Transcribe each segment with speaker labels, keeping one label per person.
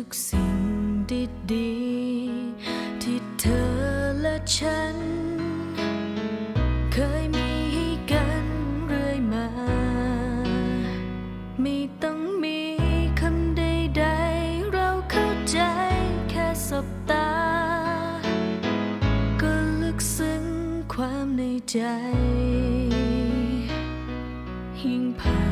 Speaker 1: ทุกสิ่งดีๆที่เธอและฉัน เคยมีให้กันเรื่อยมา ไม่ต้องมีคำใดๆ เราเข้าใจแค่สบตา ก็ลึกซึ้งความในใจหิ่งผ่า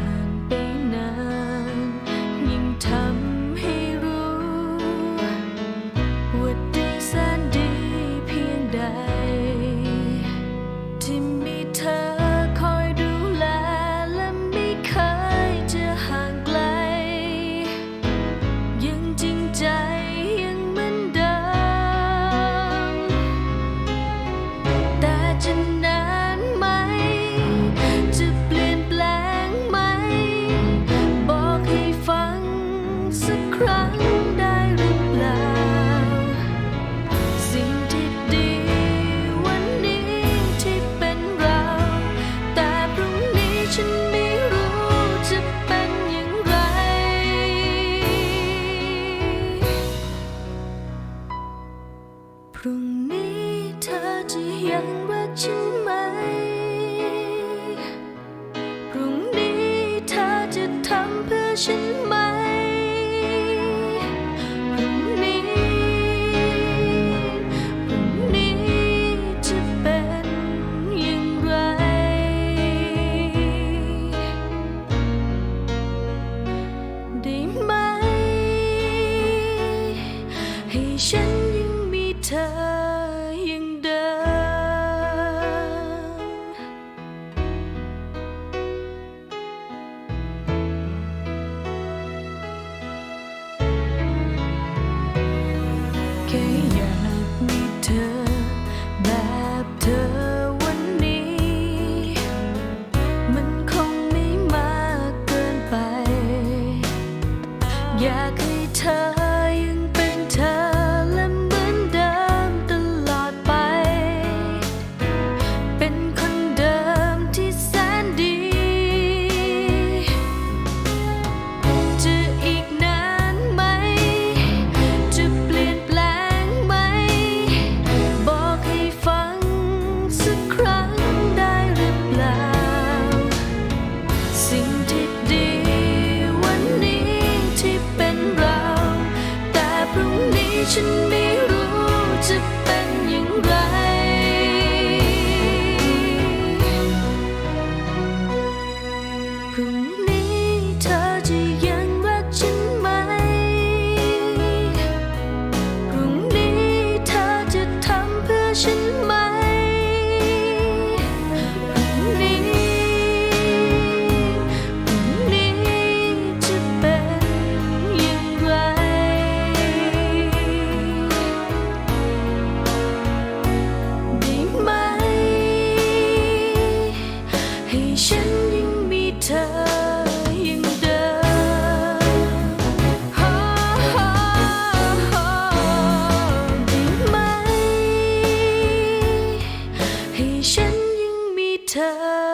Speaker 1: พรุ่งนี้เธอจะยังรักฉัน 是。 เ